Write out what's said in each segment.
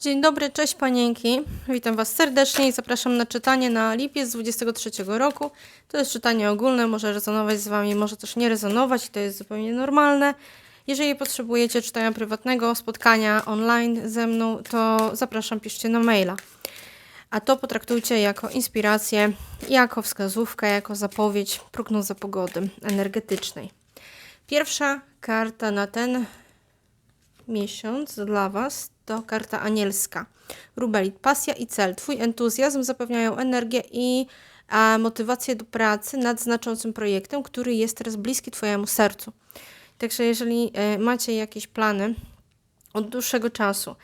Dzień dobry, cześć panienki. Witam Was serdecznie i zapraszam na czytanie na lipiec 23 roku. To jest czytanie ogólne, może rezonować z Wami, może też nie rezonować, to jest zupełnie normalne. Jeżeli potrzebujecie czytania prywatnego, spotkania online ze mną, to zapraszam, piszcie na maila. A to potraktujcie jako inspirację, jako wskazówkę, jako zapowiedź, prognozę pogody energetycznej. Pierwsza karta na ten miesiąc dla Was to karta anielska. Rubelit, pasja i cel. Twój entuzjazm zapewniają energię i a, motywację do pracy nad znaczącym projektem, który jest teraz bliski Twojemu sercu. Także jeżeli e, macie jakieś plany od dłuższego czasu,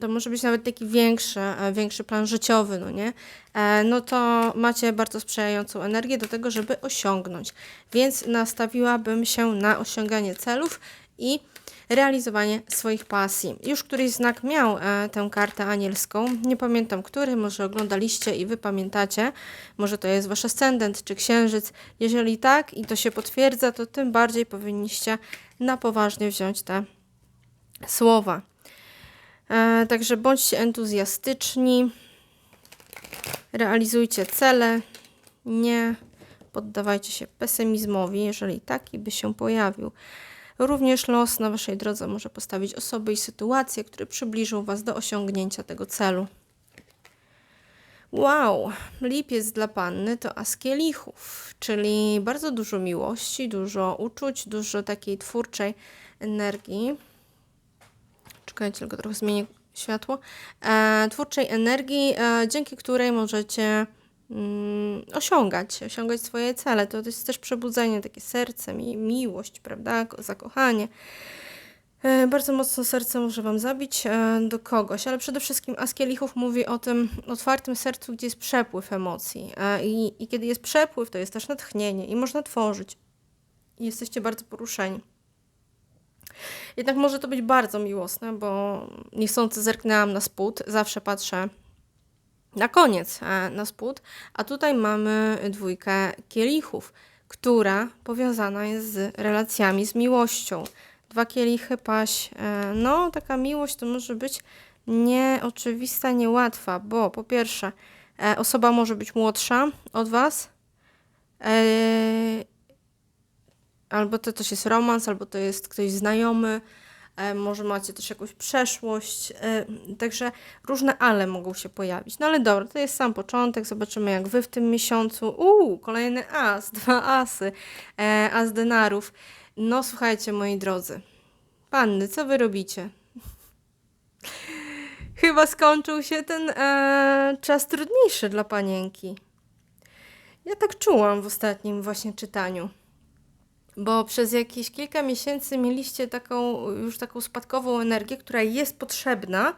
to może być nawet taki większy, e, większy plan życiowy, no nie? E, no to macie bardzo sprzyjającą energię do tego, żeby osiągnąć. Więc nastawiłabym się na osiąganie celów i realizowanie swoich pasji. Już któryś znak miał e, tę kartę anielską, nie pamiętam który, może oglądaliście i wy pamiętacie, może to jest wasz ascendent czy księżyc. Jeżeli tak i to się potwierdza, to tym bardziej powinniście na poważnie wziąć te słowa. E, także bądźcie entuzjastyczni, realizujcie cele, nie poddawajcie się pesymizmowi, jeżeli taki by się pojawił. Również los na Waszej drodze może postawić osoby i sytuacje, które przybliżą Was do osiągnięcia tego celu. Wow, lipiec dla panny to as kielichów, czyli bardzo dużo miłości, dużo uczuć, dużo takiej twórczej energii. Czekajcie, tylko trochę zmienię światło. E, twórczej energii, e, dzięki której możecie mm, osiągać, osiągać swoje cele. To jest też przebudzenie, takie serce, mi, miłość, prawda, Ko- zakochanie. E, Bardzo mocno serce może Wam zabić e, do kogoś, ale przede wszystkim As Kielichów mówi o tym otwartym sercu, gdzie jest przepływ emocji. E, I, I kiedy jest przepływ, to jest też natchnienie i można tworzyć. Jesteście bardzo poruszeni. Jednak może to być bardzo miłosne, bo niechcący zerknęłam na spód. Zawsze patrzę na koniec e, na spód, a tutaj mamy dwójkę kielichów, która powiązana jest z relacjami, z miłością. Dwa kielichy paść, e, no taka miłość to może być nieoczywista, niełatwa, bo po pierwsze e, osoba może być młodsza od Was, albo to też jest romans, albo to jest ktoś znajomy, może macie też jakąś przeszłość, e, także różne ale mogą się pojawić. No ale dobra, to jest sam początek, zobaczymy jak wy w tym miesiącu. Uuu, kolejny as, dwa asy, e, as denarów. No słuchajcie moi drodzy, panny, co wy robicie? Chyba skończył się ten e, czas trudniejszy dla panienki. Ja tak czułam w ostatnim właśnie czytaniu. Bo przez jakieś kilka miesięcy mieliście taką już taką spadkową energię, która jest potrzebna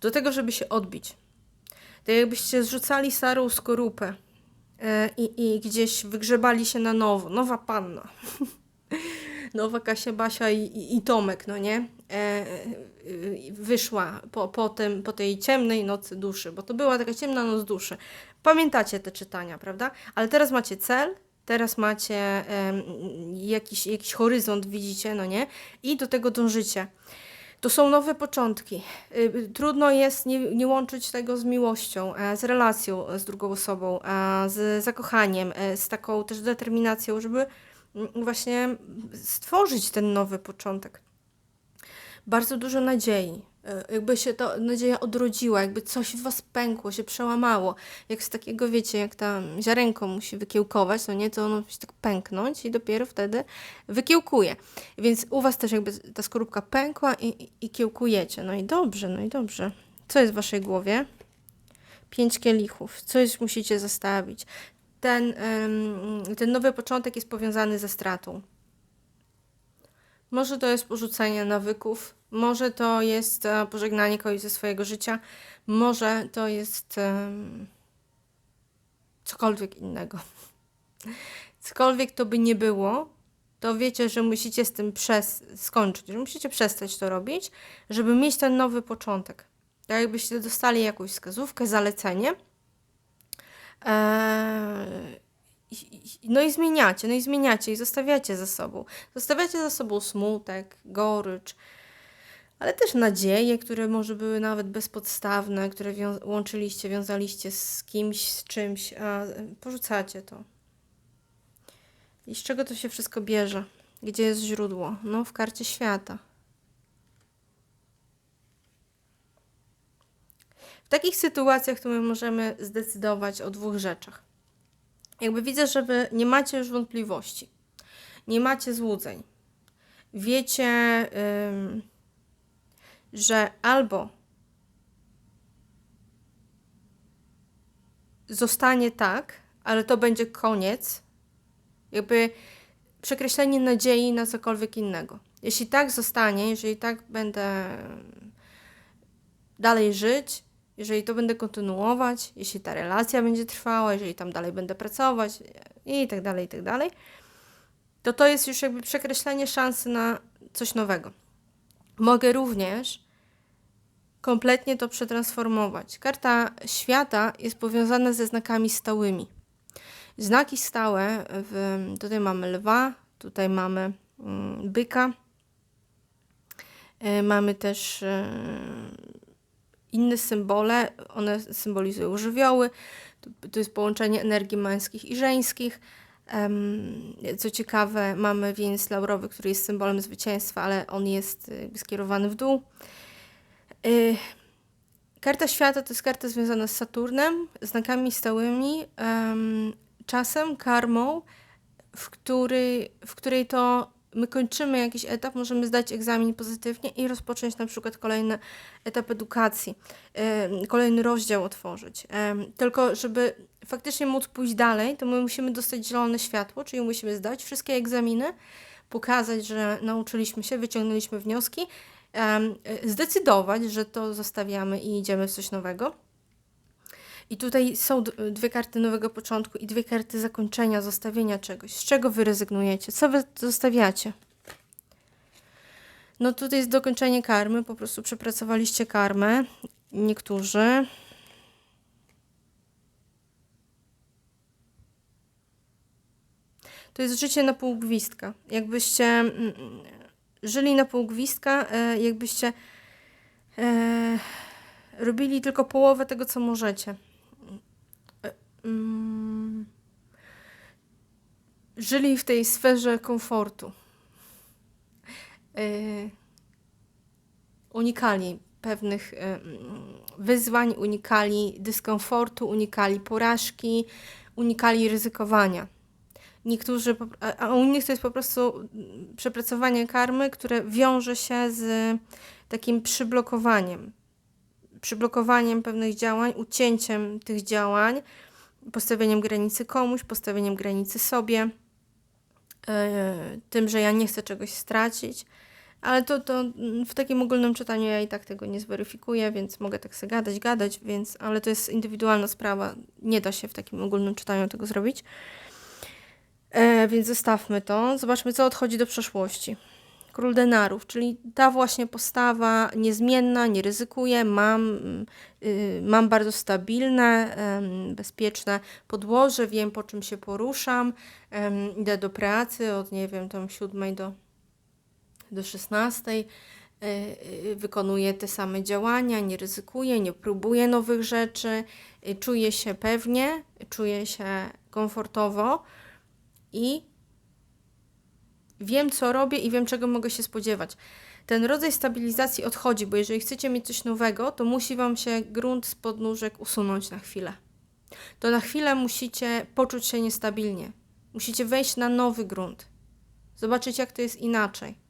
do tego, żeby się odbić. To jakbyście zrzucali starą skorupę e, i, i gdzieś wygrzebali się na nowo. Nowa panna. Nowa Kasia, Basia i, i, i Tomek, no nie? E, e, wyszła po, po, tym, po tej ciemnej nocy duszy, bo to była taka ciemna noc duszy. Pamiętacie te czytania, prawda? Ale teraz macie cel, teraz macie jakiś, jakiś horyzont, widzicie, no nie? I do tego dążycie. To są nowe początki. Y, y, Trudno jest nie, nie łączyć tego z miłością, e, z relacją z drugą osobą, e, z zakochaniem, e, z taką też determinacją, żeby mm, właśnie stworzyć ten nowy początek. Bardzo dużo nadziei. E, Jakby się to nadzieja odrodziła, jakby coś w was pękło, się przełamało. Jak z takiego, wiecie, jak tam ziarenko musi wykiełkować, no nie, to ono musi tak pęknąć i dopiero wtedy wykiełkuje. Więc u was też jakby ta skorupka pękła i, i, i kiełkujecie. No i dobrze, no i dobrze. Co jest w waszej głowie? Pięć kielichów. Coś musicie zostawić. Ten, ten nowy początek jest powiązany ze stratą. Może to jest porzucenie nawyków, może to jest e, pożegnanie kogoś ze swojego życia, może to jest em, cokolwiek innego. Cokolwiek to by nie było, to wiecie, że musicie z tym przez skończyć, że musicie przestać to robić, żeby mieć ten nowy początek. Tak jakbyście dostali jakąś wskazówkę, zalecenie. Eee, no i zmieniacie, no i zmieniacie i zostawiacie za sobą. Zostawiacie za sobą smutek, gorycz, ale też nadzieje, które może były nawet bezpodstawne, które wią- łączyliście, wiązaliście z kimś, z czymś, a y, porzucacie to. I z czego to się wszystko bierze? Gdzie jest źródło? No, w karcie świata. W takich sytuacjach to my możemy zdecydować o dwóch rzeczach. Jakby widzę, że wy nie macie już wątpliwości, nie macie złudzeń. Wiecie, ym, że albo zostanie tak, ale to będzie koniec, jakby przekreślenie nadziei na cokolwiek innego. Jeśli tak zostanie, jeżeli tak będę dalej żyć, jeżeli to będę kontynuować, jeśli ta relacja będzie trwała, jeżeli tam dalej będę pracować i tak dalej, i tak dalej, to to jest już jakby przekreślenie szansy na coś nowego. Mogę również kompletnie to przetransformować. Karta świata jest powiązana ze znakami stałymi. Znaki stałe, w, tutaj mamy lwa, tutaj mamy mm, byka, e, mamy też e, inne symbole, one symbolizują żywioły, to, jest połączenie energii męskich i żeńskich. Co ciekawe, mamy wieniec laurowy, który jest symbolem zwycięstwa, ale on jest jakby skierowany w dół. Y, Karta świata to jest karta związana z Saturnem, znakami stałymi, em, czasem, karmą, w, który, w której to my kończymy jakiś etap, możemy zdać egzamin pozytywnie i rozpocząć na przykład kolejny etap edukacji, kolejny rozdział otworzyć. Tylko, żeby faktycznie móc pójść dalej, to my musimy dostać zielone światło, czyli musimy zdać wszystkie egzaminy, pokazać, że nauczyliśmy się, wyciągnęliśmy wnioski, zdecydować, że to zostawiamy i idziemy w coś nowego. I tutaj są dwie karty nowego początku i dwie karty zakończenia, zostawienia czegoś. Z czego wy rezygnujecie? Co wy zostawiacie? No tutaj jest dokończenie karmy, po prostu przepracowaliście karmę. Niektórzy. To jest życie na pół gwizdka. Jakbyście mm, żyli na pół gwizdka, e, jakbyście e, robili tylko połowę tego, co możecie. E, mm, żyli w tej sferze komfortu. Unikali pewnych mm, wyzwań, unikali dyskomfortu, unikali porażki, unikali ryzykowania. Niektórzy, a u innych to jest po prostu przepracowanie karmy, które wiąże się z takim przyblokowaniem. Przyblokowaniem pewnych działań, ucięciem tych działań, postawieniem granicy komuś, postawieniem granicy sobie, e, tym, że ja nie chcę czegoś stracić. Ale to, to w takim ogólnym czytaniu ja i tak tego nie zweryfikuję, więc mogę tak sobie gadać, gadać, więc, ale to jest indywidualna sprawa. Nie da się w takim ogólnym czytaniu tego zrobić. E, więc zostawmy to. Zobaczmy, co odchodzi do przeszłości. Król denarów, czyli ta właśnie postawa niezmienna, nie ryzykuję, mam, y, mam bardzo stabilne, em, bezpieczne podłoże, wiem po czym się poruszam, em, idę do pracy od, nie wiem, tam siódmej do, do szesnastej, y, y, wykonuję te same działania, nie ryzykuję, nie próbuję nowych rzeczy, y, czuję się pewnie, czuję się komfortowo i wiem, co robię i wiem, czego mogę się spodziewać. Ten rodzaj stabilizacji odchodzi, bo jeżeli chcecie mieć coś nowego, to musi Wam się grunt z podnóżek usunąć na chwilę. To na chwilę musicie poczuć się niestabilnie. Musicie wejść na nowy grunt. Zobaczyć, jak to jest inaczej.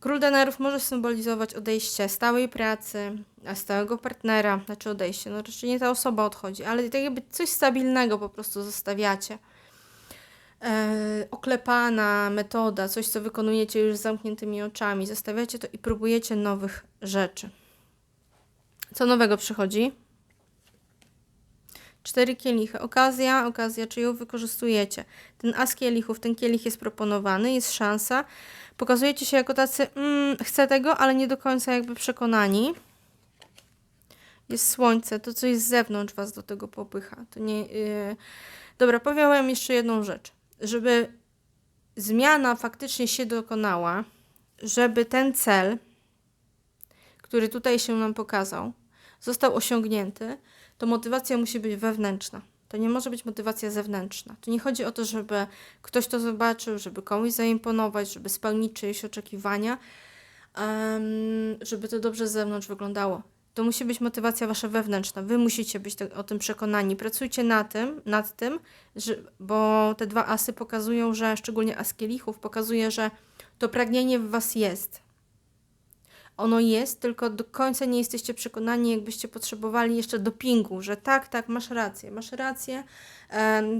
Król denarów może symbolizować odejście stałej pracy, stałego partnera, znaczy odejście, no raczej nie ta osoba odchodzi, ale tak jakby coś stabilnego po prostu zostawiacie e, oklepana metoda, coś, co wykonujecie już z zamkniętymi oczami. Zostawiacie to i próbujecie nowych rzeczy. Co nowego przychodzi? Cztery kielichy. Okazja, okazja, czy ją wykorzystujecie. Ten as kielichów, ten kielich jest proponowany, jest szansa. Pokazujecie się jako tacy, mm, chcę tego, ale nie do końca jakby przekonani. Jest słońce, to coś z zewnątrz was do tego popycha. To nie... Yy... Dobra, powiem jeszcze jedną rzecz. Żeby zmiana faktycznie się dokonała, żeby ten cel który tutaj się nam pokazał, został osiągnięty, to motywacja musi być wewnętrzna. To nie może być motywacja zewnętrzna. Tu nie chodzi o to, żeby ktoś to zobaczył, żeby komuś zaimponować, żeby spełnić czyjeś oczekiwania, żeby to dobrze z zewnątrz wyglądało. To musi być motywacja wasza wewnętrzna. Wy musicie być te, o tym przekonani. Pracujcie na tym, nad tym, że, bo te dwa asy pokazują, że szczególnie as kielichów pokazuje, że to pragnienie w was jest. Ono jest, tylko do końca nie jesteście przekonani, jakbyście potrzebowali jeszcze dopingu, że tak, tak, masz rację, masz rację,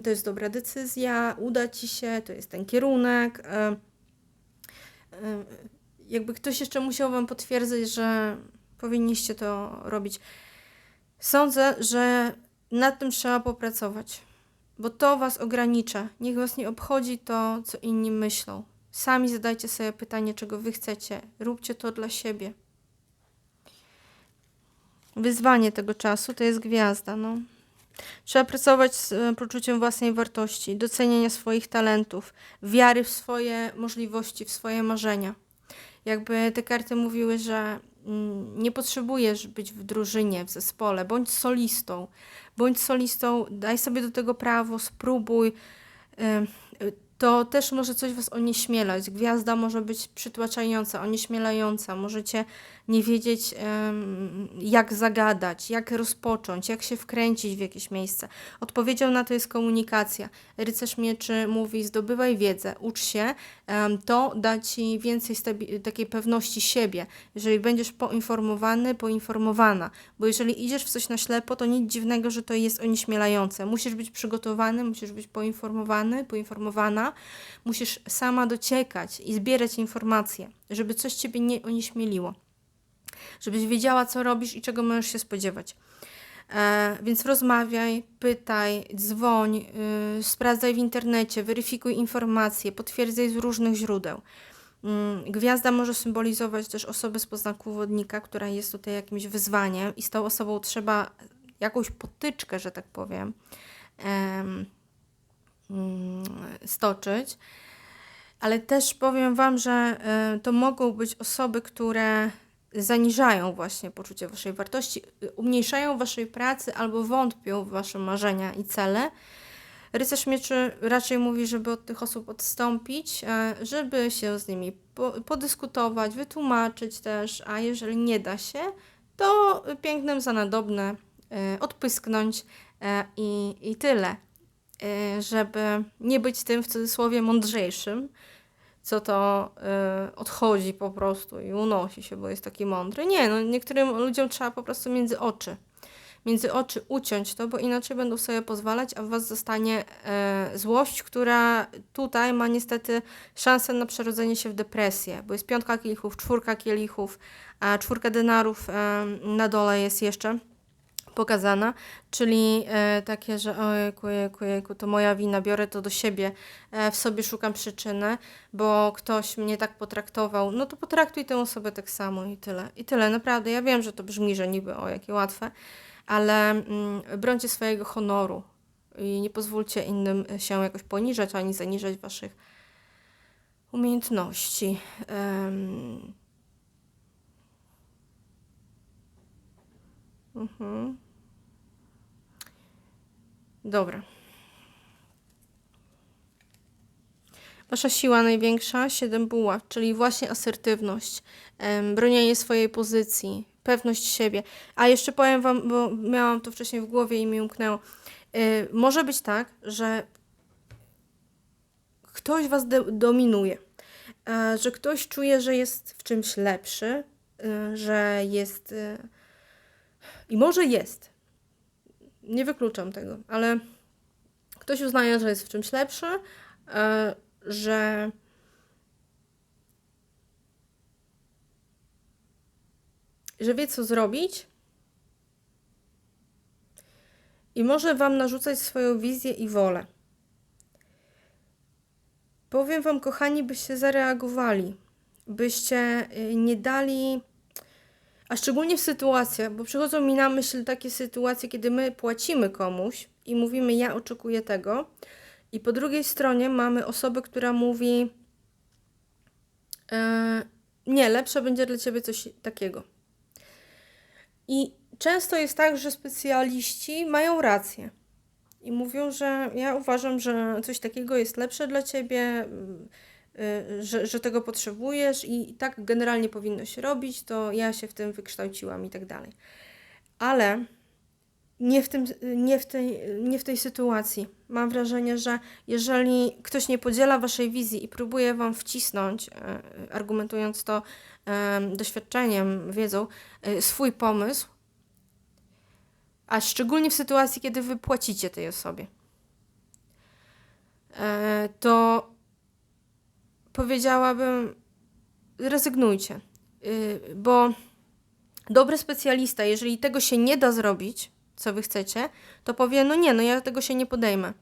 to jest dobra decyzja, uda ci się, to jest ten kierunek. jakby ktoś jeszcze musiał wam potwierdzić, że powinniście to robić. Sądzę, że nad tym trzeba popracować, bo to was ogranicza. Niech was nie obchodzi to, co inni myślą. Sami zadajcie sobie pytanie, czego wy chcecie. Róbcie to dla siebie. Wyzwanie tego czasu to jest gwiazda. No. Trzeba pracować z e, poczuciem własnej wartości, docenienia swoich talentów, wiary w swoje możliwości, w swoje marzenia. Jakby te karty mówiły, że nie potrzebujesz być w drużynie, w zespole, bądź solistą. Bądź solistą, daj sobie do tego prawo, spróbuj. To też może coś Was onieśmielać. Gwiazda może być przytłaczająca, onieśmielająca. Możecie nie wiedzieć, jak zagadać, jak rozpocząć, jak się wkręcić w jakieś miejsce. Odpowiedzią na to jest komunikacja. Rycerz Mieczy mówi: zdobywaj wiedzę, ucz się, to da Ci więcej takiej pewności siebie. Jeżeli będziesz poinformowany, poinformowana, bo jeżeli idziesz w coś na ślepo, to nic dziwnego, że to jest onieśmielające. Musisz być przygotowany, musisz być poinformowany, poinformowana, musisz sama dociekać i zbierać informacje, żeby coś Ciebie nie onieśmieliło żebyś wiedziała, co robisz i czego możesz się spodziewać. E, więc rozmawiaj, pytaj, dzwoń, y, sprawdzaj w internecie, weryfikuj informacje, potwierdzaj z różnych źródeł. Mm, Gwiazda może symbolizować też osobę z poznaku wodnika, która jest tutaj jakimś wyzwaniem i z tą osobą trzeba jakąś potyczkę, że tak powiem, em, mm, stoczyć. Ale też powiem Wam, że e, to mogą być osoby, które zaniżają właśnie poczucie waszej wartości, y, umniejszają waszej pracy albo wątpią w wasze marzenia i cele. Rycerz mieczy raczej mówi, żeby od tych osób odstąpić, e, żeby się z nimi po, podyskutować, wytłumaczyć też, a jeżeli nie da się, to pięknym za nadobne e, odpysknąć e, i, i tyle. Żeby nie być tym w cudzysłowie mądrzejszym, co to y, odchodzi po prostu i unosi się, bo jest taki mądry. Nie, no niektórym ludziom trzeba po prostu między oczy. Między oczy uciąć to, bo inaczej będą sobie pozwalać, a w was zostanie e, złość, która tutaj ma niestety szansę na przerodzenie się w depresję, bo jest piątka kielichów, czwórka kielichów, a czwórka denarów e, na dole jest jeszcze pokazana, czyli e, takie, że ojejku, jejku, jejku, to moja wina, biorę to do siebie, e, w sobie szukam przyczyny, bo ktoś mnie tak potraktował, no to potraktuj tę osobę tak samo i tyle. I tyle, naprawdę, ja wiem, że to brzmi, że niby o jakie łatwe, ale mm, brońcie swojego honoru i nie pozwólcie innym się jakoś poniżać, ani zaniżać waszych umiejętności. Em, Mhm. Dobra. Wasza siła największa, 7 buław, czyli właśnie asertywność, bronienie swojej pozycji, pewność siebie. A jeszcze powiem Wam, bo miałam to wcześniej w głowie i mi umknęło. Y, może być tak, że ktoś Was dominuje, e, że ktoś czuje, że jest w czymś lepszy, y, że jest. y, I może jest. Nie wykluczam tego, ale ktoś uznaje, że jest w czymś lepszy, e, że że wie co zrobić i może wam narzucać swoją wizję i wolę. Powiem wam, kochani, byście zareagowali, byście y, nie dali, a szczególnie w sytuacjach, bo przychodzą mi na myśl takie sytuacje, kiedy my płacimy komuś i mówimy, ja oczekuję tego, i po drugiej stronie mamy osobę, która mówi, e, nie, lepsze będzie dla ciebie coś takiego. I często jest tak, że specjaliści mają rację. I mówią, że ja uważam, że coś takiego jest lepsze dla ciebie, że, że tego potrzebujesz i tak generalnie powinno się robić, to ja się w tym wykształciłam i tak dalej. Ale nie w, tym, nie, w tej, nie w tej sytuacji. Mam wrażenie, że jeżeli ktoś nie podziela waszej wizji i próbuje wam wcisnąć, e, argumentując to doświadczeniem, wiedzą, e, swój pomysł, a szczególnie w sytuacji, kiedy wy płacicie tej osobie, e, to powiedziałabym, rezygnujcie, Y, bo dobry specjalista, jeżeli tego się nie da zrobić, co wy chcecie, to powie, no nie, no ja tego się nie podejmę.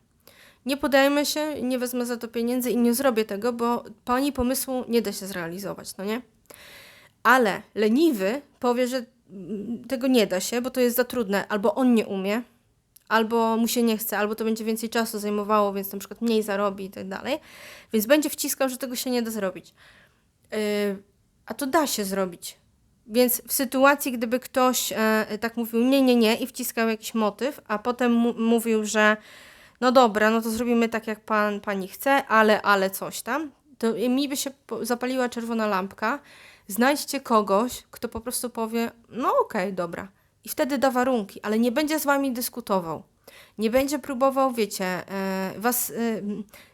Nie podejmę się, nie wezmę za to pieniędzy i nie zrobię tego, bo pani pomysłu nie da się zrealizować, no nie? Ale leniwy powie, że mm, tego nie da się, bo to jest za trudne, albo on nie umie, albo mu się nie chce, albo to będzie więcej czasu zajmowało, więc na przykład mniej zarobi i tak dalej. Więc będzie wciskał, że tego się nie da zrobić. Yy, a to da się zrobić. Więc w sytuacji, gdyby ktoś e, tak mówił nie, nie, nie i wciskał jakiś motyw, a potem mówił, że no dobra, no to zrobimy tak, jak pan, pani chce, ale, ale coś tam, to mi by się zapaliła czerwona lampka. Znajdźcie kogoś, kto po prostu powie, no okej, dobra. I wtedy da warunki, ale nie będzie z wami dyskutował. Nie będzie próbował, wiecie, e, was e,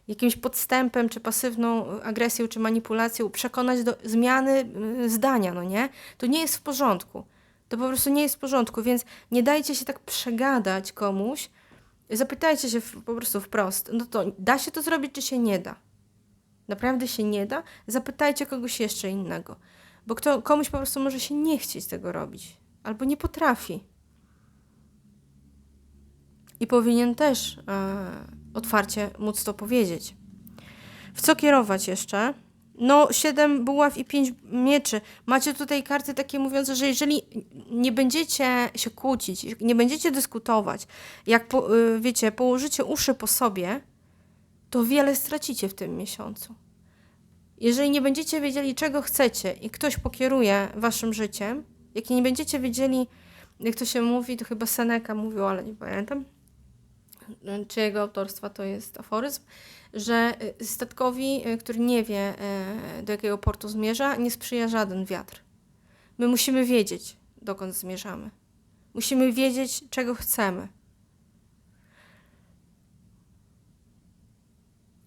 jakimś podstępem, czy pasywną agresją, czy manipulacją przekonać do zmiany e, zdania, no nie? To nie jest w porządku. To po prostu nie jest w porządku, więc nie dajcie się tak przegadać komuś. Zapytajcie się po prostu wprost, no to da się to zrobić, czy się nie da? Naprawdę się nie da? Zapytajcie kogoś jeszcze innego. Bo kto, komuś po prostu może się nie chcieć tego robić. Albo nie potrafi. I powinien też e, otwarcie móc to powiedzieć. W co kierować jeszcze? No, siedem buław i pięć mieczy. Macie tutaj karty takie mówiące, że jeżeli nie będziecie się kłócić, nie będziecie dyskutować, jak po, y, wiecie, położycie uszy po sobie, to wiele stracicie w tym miesiącu. Jeżeli nie będziecie wiedzieli, czego chcecie i ktoś pokieruje waszym życiem, jak nie będziecie wiedzieli, jak to się mówi, to chyba Seneca mówił, ale nie pamiętam, czyjego autorstwa to jest aforyzm, że y, statkowi, y, który nie wie, y, do jakiego portu zmierza, nie sprzyja żaden wiatr. My musimy wiedzieć, dokąd zmierzamy. Musimy wiedzieć, czego chcemy.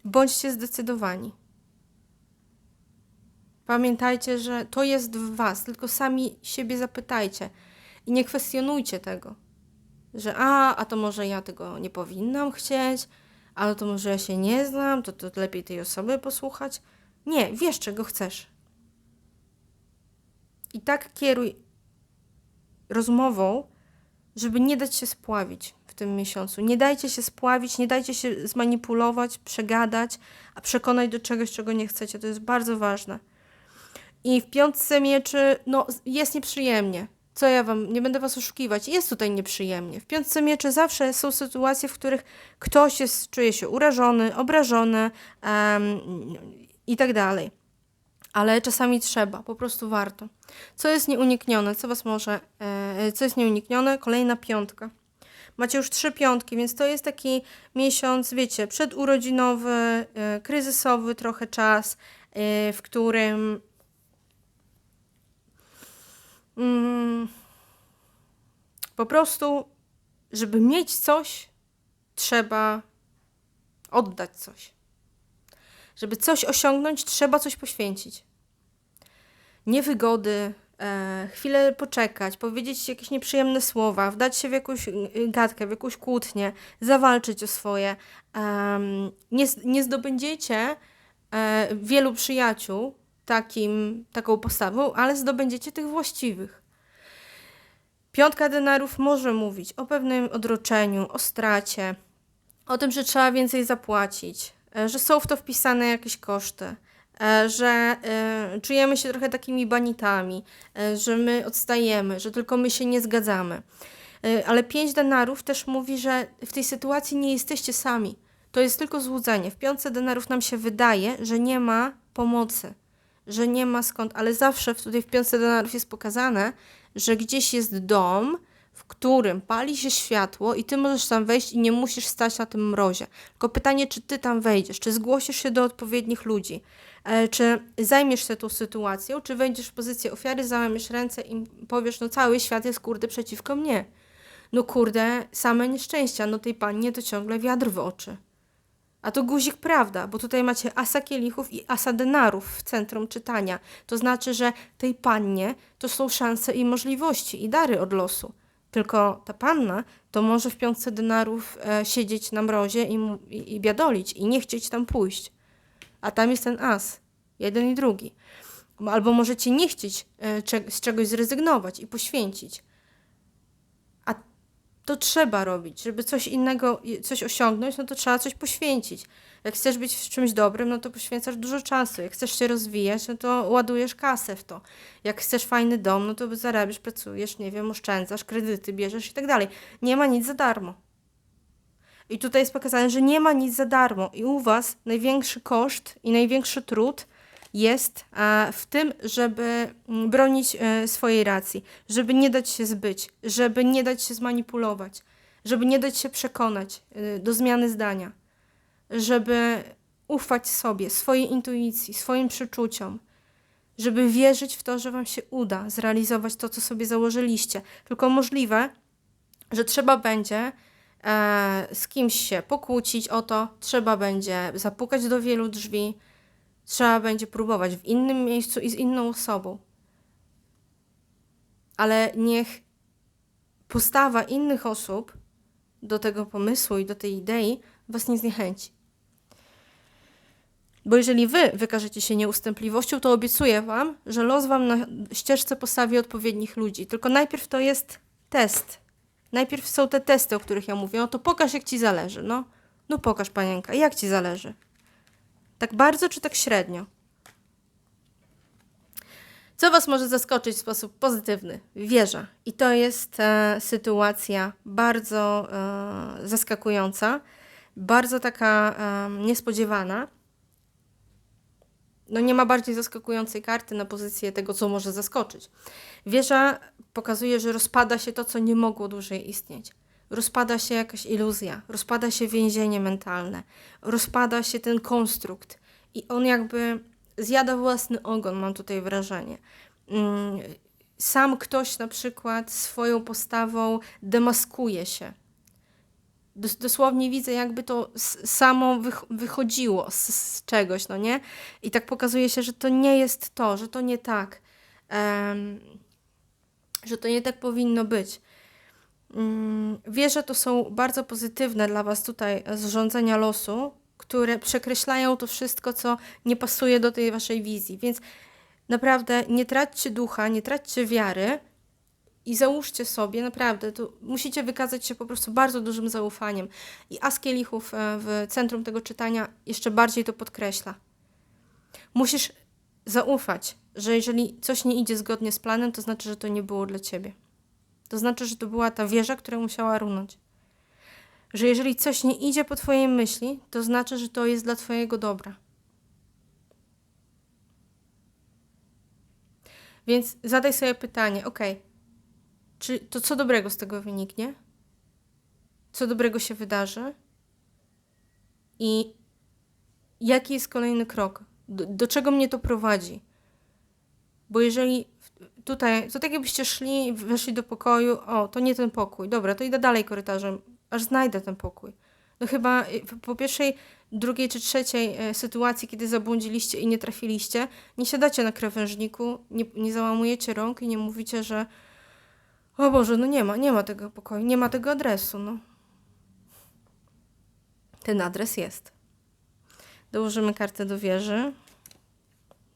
Bądźcie zdecydowani. Pamiętajcie, że to jest w Was, tylko sami siebie zapytajcie i nie kwestionujcie tego, że a, a to może ja tego nie powinnam chcieć, ale to może ja się nie znam, to, to lepiej tej osoby posłuchać. Nie, wiesz, czego chcesz. I tak kieruj rozmową, żeby nie dać się spławić w tym miesiącu. Nie dajcie się spławić, nie dajcie się zmanipulować, przegadać, a przekonać do czegoś, czego nie chcecie. To jest bardzo ważne. I w piątce mieczy, no, jest nieprzyjemnie. Co ja wam, nie będę was oszukiwać, jest tutaj nieprzyjemnie. W piątce mieczy zawsze są sytuacje, w których ktoś jest, czuje się urażony, obrażony em, i tak dalej. Ale czasami trzeba, po prostu warto. Co jest nieuniknione? Co was może, e, co jest nieuniknione? Kolejna piątka. Macie już trzy piątki, więc to jest taki miesiąc, wiecie, przedurodzinowy, e, kryzysowy trochę czas, e, w którym po prostu, żeby mieć coś, trzeba oddać coś. Żeby coś osiągnąć, trzeba coś poświęcić. Niewygody, e, chwilę poczekać, powiedzieć jakieś nieprzyjemne słowa, wdać się w jakąś y, gadkę, w jakąś kłótnię, zawalczyć o swoje. Em, nie, nie zdobędziecie e, wielu przyjaciół takim, taką postawą, ale zdobędziecie tych właściwych. Piątka denarów może mówić o pewnym odroczeniu, o stracie, o tym, że trzeba więcej zapłacić, e, że są w to wpisane jakieś koszty, e, że e, czujemy się trochę takimi banitami, że my odstajemy, że tylko my się nie zgadzamy. Ale pięć denarów też mówi, że w tej sytuacji nie jesteście sami. To jest tylko złudzenie. W piątce denarów nam się wydaje, że nie ma pomocy, że nie ma skąd, ale zawsze tutaj w piątce denarów jest pokazane, że gdzieś jest dom, w którym pali się światło i ty możesz tam wejść i nie musisz stać na tym mrozie. Tylko pytanie, czy ty tam wejdziesz, czy zgłosisz się do odpowiednich ludzi, e, czy zajmiesz się tą sytuacją, czy wejdziesz w pozycję ofiary, załamiesz ręce i powiesz, no cały świat jest kurde przeciwko mnie. No kurde, same nieszczęścia, no tej pannie to ciągle wiatr w oczy. A to guzik prawda, bo tutaj macie asa kielichów i asa denarów w centrum czytania. To znaczy, że tej pannie to są szanse i możliwości i dary od losu. Tylko ta panna to może w piątce denarów e, siedzieć na mrozie i, i, i biadolić i nie chcieć tam pójść. A tam jest ten as, jeden i drugi. Albo możecie nie chcieć e, cze- z czegoś zrezygnować i poświęcić. To trzeba robić, żeby coś innego, coś osiągnąć, no to trzeba coś poświęcić. Jak chcesz być w czymś dobrym, no to poświęcasz dużo czasu. Jak chcesz się rozwijać, no to ładujesz kasę w to. Jak chcesz fajny dom, no to zarabiasz, pracujesz, nie wiem, oszczędzasz, kredyty bierzesz i tak dalej. Nie ma nic za darmo. I tutaj jest pokazane, że nie ma nic za darmo. I u Was największy koszt i największy trud jest w tym, żeby mm, bronić e, swojej racji, żeby nie dać się zbyć, żeby nie dać się zmanipulować, żeby nie dać się przekonać e, do zmiany zdania, żeby ufać sobie, swojej intuicji, swoim przeczuciom, żeby wierzyć w to, że Wam się uda zrealizować to, co sobie założyliście. Tylko możliwe, że trzeba będzie e, z kimś się pokłócić o to, trzeba będzie zapukać do wielu drzwi, trzeba będzie próbować w innym miejscu i z inną osobą. Ale niech postawa innych osób do tego pomysłu i do tej idei was nie zniechęci. Bo jeżeli wy wykażecie się nieustępliwością, to obiecuję wam, że los wam na ścieżce postawi odpowiednich ludzi. Tylko najpierw to jest test. Najpierw są te testy, o których ja mówię. No to pokaż, jak ci zależy. No, no pokaż, panienka, jak ci zależy. Tak bardzo czy tak średnio? Co Was może zaskoczyć w sposób pozytywny? Wieża. I to jest e, sytuacja bardzo e, zaskakująca, bardzo taka e, niespodziewana. No nie ma bardziej zaskakującej karty na pozycję tego, co może zaskoczyć. Wieża pokazuje, że rozpada się to, co nie mogło dłużej istnieć. Rozpada się jakaś iluzja, rozpada się więzienie mentalne, rozpada się ten konstrukt i on jakby zjada własny ogon, mam tutaj wrażenie. Mm, Sam ktoś na przykład swoją postawą demaskuje się. Dos- dosłownie widzę, jakby to samo wych- wychodziło z, z czegoś, no nie? I tak pokazuje się, że to nie jest to, że to nie tak. Em, że to nie tak powinno być. Mm, Wieże to są bardzo pozytywne dla Was tutaj zrządzenia losu, które przekreślają to wszystko, co nie pasuje do tej Waszej wizji. Więc naprawdę nie traćcie ducha, nie traćcie wiary i załóżcie sobie, naprawdę, tu musicie wykazać się po prostu bardzo dużym zaufaniem. I As Kielichów e, w centrum tego czytania jeszcze bardziej to podkreśla. Musisz zaufać, że jeżeli coś nie idzie zgodnie z planem, to znaczy, że to nie było dla Ciebie. To znaczy, że to była ta wieża, która musiała runąć. Że jeżeli coś nie idzie po Twojej myśli, to znaczy, że to jest dla Twojego dobra. Więc zadaj sobie pytanie, ok, czy to co dobrego z tego wyniknie? Co dobrego się wydarzy? I jaki jest kolejny krok? Do, do czego mnie to prowadzi? Bo jeżeli tutaj, to tak jakbyście szli, weszli do pokoju, o, to nie ten pokój, dobra, to idę dalej korytarzem, aż znajdę ten pokój. No chyba y, po- po pierwszej, drugiej czy trzeciej e, sytuacji, kiedy zabłądziliście i nie trafiliście, nie siadacie na krawężniku, nie, nie załamujecie rąk i nie mówicie, że o Boże, no nie ma, nie ma tego pokoju, nie ma tego adresu, no. Ten adres jest. Dołożymy kartę do wieży.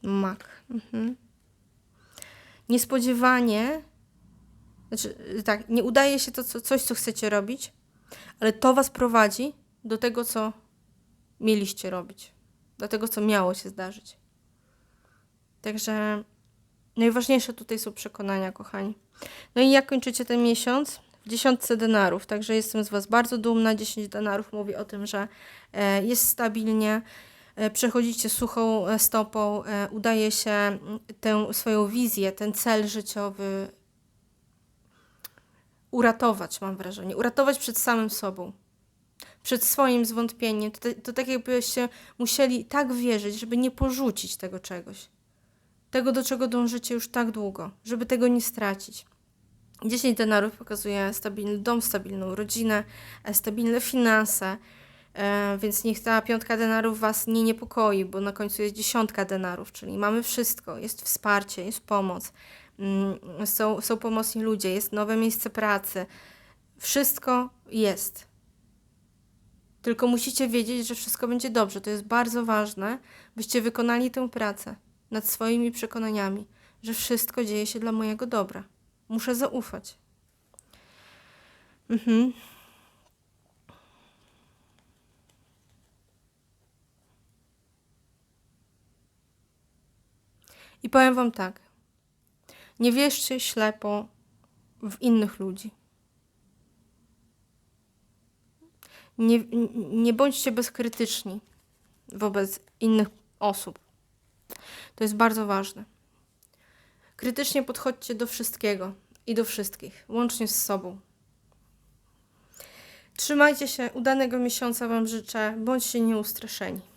Mak. Mhm. Niespodziewanie, znaczy y, tak, nie udaje się to co, coś, co chcecie robić, ale to was prowadzi do tego, co mieliście robić, do tego, co miało się zdarzyć. Także najważniejsze tutaj są przekonania, kochani. No i jak kończycie ten miesiąc? W dziesiątce denarów, także jestem z Was bardzo dumna. 10 denarów mówi o tym, że e, jest stabilnie, przechodzicie suchą e, stopą, e, udaje się tę swoją wizję, ten cel życiowy uratować, mam wrażenie. Uratować przed samym sobą. Przed swoim zwątpieniem. To, to tak jakbyście musieli tak wierzyć, żeby nie porzucić tego czegoś. Tego, do czego dążycie już tak długo, żeby tego nie stracić. 10 denarów pokazuje stabilny dom, stabilną rodzinę, e, stabilne finanse, e, więc niech ta piątka denarów Was nie niepokoi, bo na końcu jest dziesiątka denarów, czyli mamy wszystko. Jest wsparcie, jest pomoc, mm, są, są pomocni ludzie, jest nowe miejsce pracy. Wszystko jest. Tylko musicie wiedzieć, że wszystko będzie dobrze. To jest bardzo ważne, byście wykonali tę pracę nad swoimi przekonaniami, że wszystko dzieje się dla mojego dobra. Muszę zaufać. Mhm. I powiem Wam tak. Nie wierzcie ślepo w innych ludzi. Nie, nie bądźcie bezkrytyczni wobec innych osób. To jest bardzo ważne. Krytycznie podchodźcie do wszystkiego i do wszystkich, łącznie z sobą. Trzymajcie się, udanego miesiąca Wam życzę, bądźcie nieustraszeni.